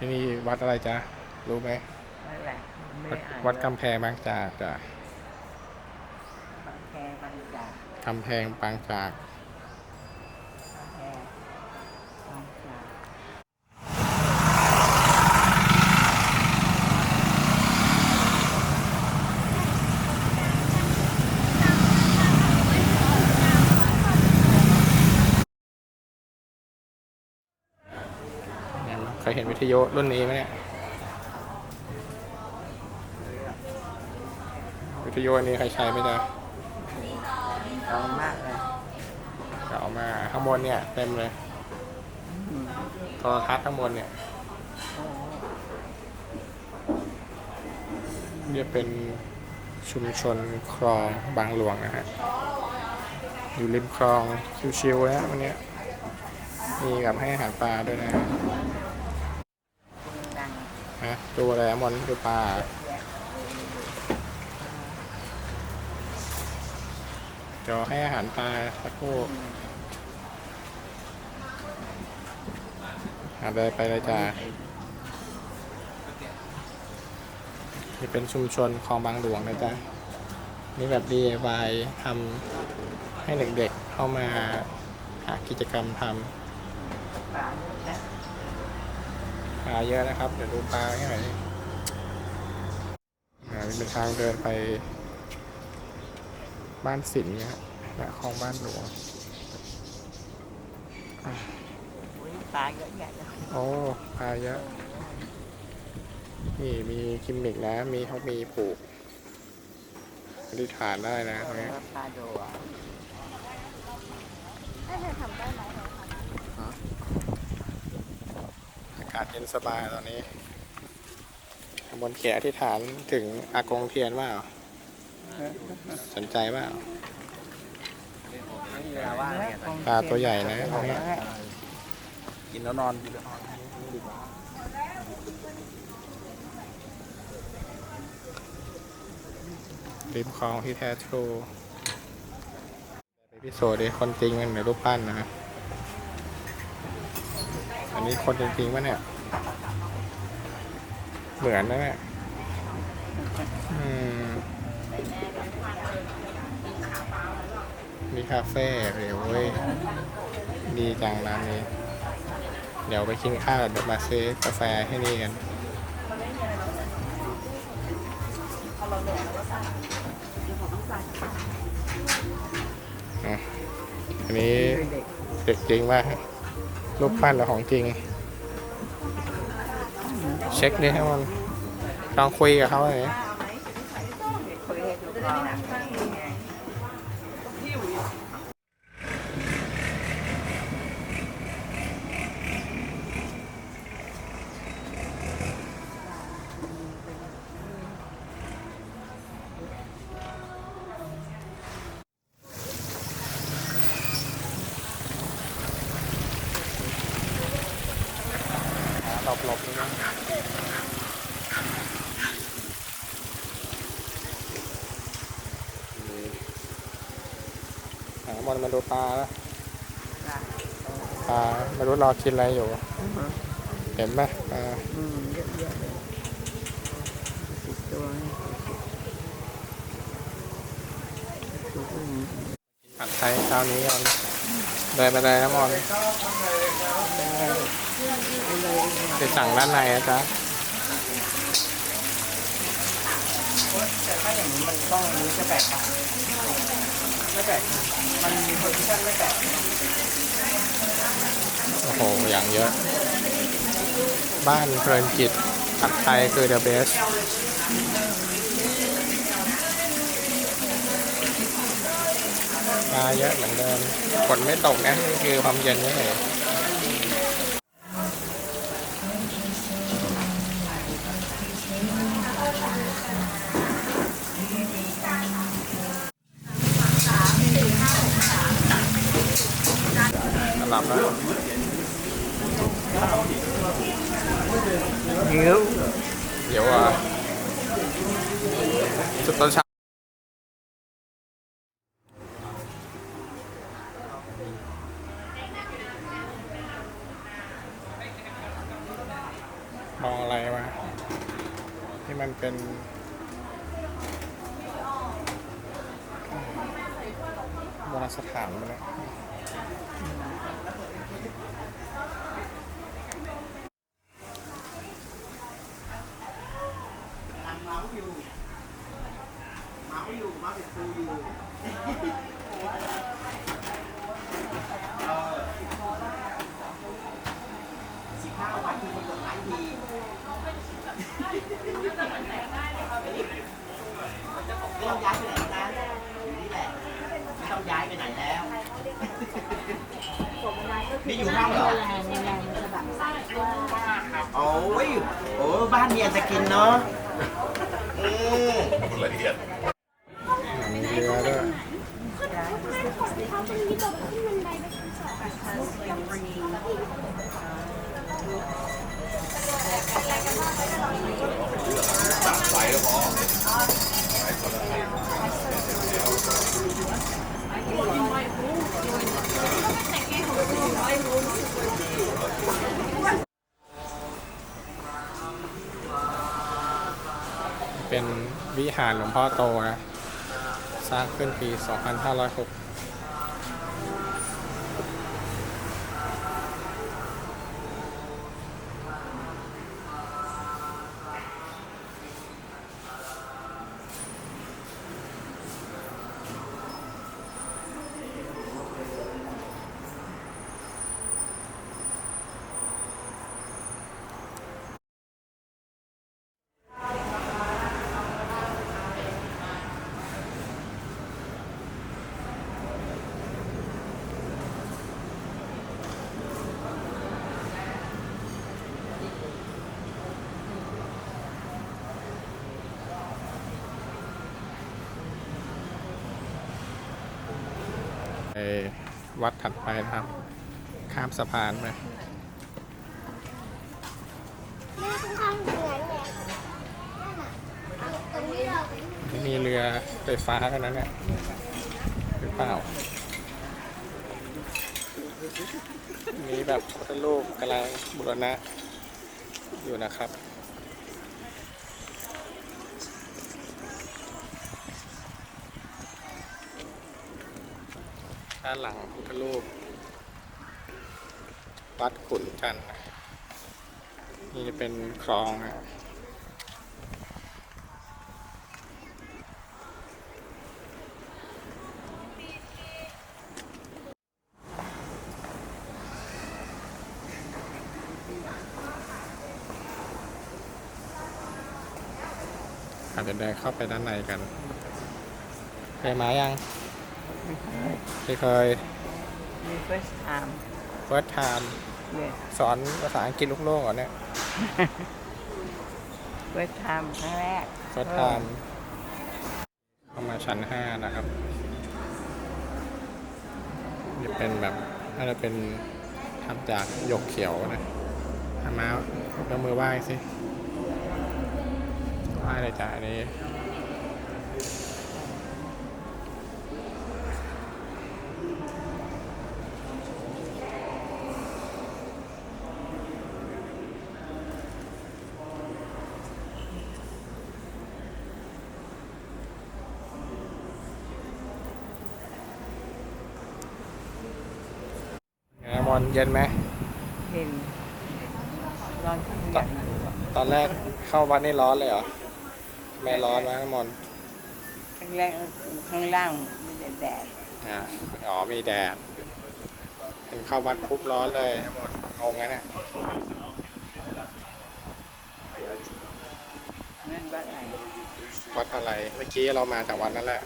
ที่นี่วัดอะไรจ๊ะ รู้ไหมนั่นแหละไม่วัดอ่านวัดกำแพงบางจากจ้ะกำแพงบางจากกำแพงบางจาก กำแพงบางจาก เนี่ย เคยเห็นวิทยรุ่นนี้ไหมเนี่ยวิทยุอันนี้ใครใช้ไหมจ๊ะเอามากเลยก็เอามาข้างบนเนี่ยเต็มเลยโทรทัศน์ข้างบนเนี่ยเนี่ยเป็นชุมชนคลองบางหลวงนะฮะ อยู่ริมคลองชิวๆนะวันนี้มีกับให้อาหารปลาด้วยนะ งฮะดูอะไรมอนดูปลาเดี๋ยวให้อาหารปลาสักครู่อืมหาเลยไปเลยจ้านี่เป็นชุมชนคลองบางหลวงนะจ๊ะนี่แบบ DIY ทำให้เด็กๆเข้ามาหากิจกรรมทำ ปลาเยอะนะครับ เดี๋ยวดูปลาให้หน่อยดิอ่านี่เป็นทางเดินไป บ้านสินเนี่ยฮะและคลองบ้านหลวงอุ้ยปลาเยอะแยะเลยโอ้ปลาเยอะ นี่มีกิมมิกนะ มีเขามีผูกอธิษฐานได้นะตรงนี้แล้วปลาโดอะอากาศเย็นสบายตอนนี้บนเขียนอธิษฐานถึงอากงเทียนว่าสนใจว่าปลาตัวใหญ่นะตรงนี้กินแล้วนอนริมคลองที่แท้ทรูไปพิสูจน์ดิคนจริงมันเหมือนรูปปั้นนะอั นี้คนจริงๆปะเนี่ย เหมือนนะเนี่ยมีคาเฟ่เร็วเว้ยดีจังร้านนี้ เดี๋ยวไปกินข้าวเดี๋ยวมาซื้อกาแฟให้นี่กันอันนี้เด็กจริงว่า รูปปั้นหรือของจริง เช็คดิให้มันลองคุยกับเขาหน่อย ห้ดูก่อนหลบหลบๆนะหาบอลมาดูปลาแล้วปลาปลาไม่รู้รอกินอะไรอยู่อือฮึเห็นไหมปลาอืมเยอะแยะเลยสิบตัวนี่ตัวผู้หญิงผัดไทยเช้านี้กันเดินไปเลยนะมอน ไปสั่งด้านในนะจ๊ะแต่ถ้าอย่างนี้มันต้องอันนี้จะแปลกปะไม่แปลกมันมีโพซิชั่นไม่แปลกโอ้โห อย่างเยอะ บ้านเพลินจิตผัดไทยคือ the best ปลาเยอะเหมือนเดิมฝนไม่ตกนะนี่คือความเย็นนี่เอง เดี๋ยวเดี๋ยวอะจุดต้นเช้ามองอะไรวะที่มันเป็นโบราณสถานเนี่ย เมาส์อยู่เมาส์อยู่เมาส์ติดปูอยู่สิบห้าวันคือคนกดไลค์ทีไม่ต้องย้ายไปไหนแล้วนะอยู่นี่แหละไม่ต้องย้ายไปไหนแล้ว นี่ อยู่ห้องเหรอโอ้ยโอ้บ้านมีอันจะกินเนาะ อืมมี หานหลวงพ่อโตนะ สร้างขึ้นปี 2506 วัดถัดไปนะครับ ข้ามสะพานไปมีเรือไฟฟ้ากันนั้นเนี่ยหรือเปล่า มีแบบพุทธรูปกำลังบุรณะอยู่นะครับ ด้านหลังพุทธรูปวัดขุนจันทร์นี่จะเป็นคลองนะอาจจะเดินเข้าไปด้านในกันเคยมายัง ไม่เคย มี first time first time yes สอนภาษาอังกฤษลูกโลกเหรอเนี่ย first time ครั้งแรก first time เข้ามาชั้นห้านะครับ จะเป็นแบบน่าจะเป็นทำจากหยกเขียวนะทำมายกมือไหว้สิไหว้เลยจ้ะอันนี้ มอนเย็นไหมเห็นนอนข้างตบอนนตอนแรกเข้าวัดนี่ร้อนเลยเหรอไม่ร้อนนะมอนข้างแรกข้างล่างมีแต่แดดอ่าอ๋อมีแดดเห็นเข้าวัดปุ๊บร้อนเลยงงงั้นน่ะนั่นว่าไหนวัดอะไรเมื่อกี้เรามาจากวัดนั่นแหละ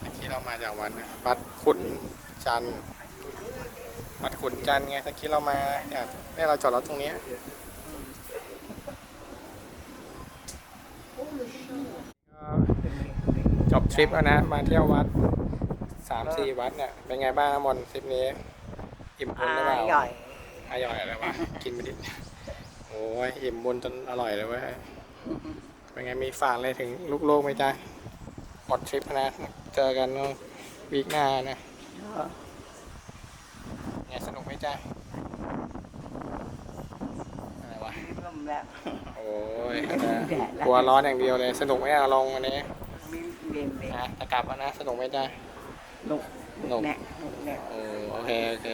เมื่อกี้เรามาจากวัดนะวัดขุนจันทร์ วัดขุนจันทร์ไงเมื่อกี้เรามาเนี่ยเนี่ยเราจอดรถตรงเนี้ยก็จบทริปแล้วนะ มาเที่ยววัดสามสี่วัดเนี่ย เป็นไงบ้างมอนทริปนี้ อิ่มบุญหรือเปอาล่าใหญ่อร่อยอะไรวะ กินไปดิโอ้ยอิ่มบุญจนอร่อยเลยเว้ยเป็นไงมีฝากอะไรถึงลูกโลกไหมจ๊ะหมดทริปนะ เจอกันวีคหน้านะ ไงสนุกไหมจ๊ะอะไรวะก็ไมแล้วโอ้ยแดดละกลัวร้อนอย่างเดียวเลย สนุกไหมอะลงวันนี้มีเรียนเด็กนะจะกลับแล้วนะ สนุกไหมจ้าลูกหนุกแน่ลูกแน่โอ้โอเคโอเค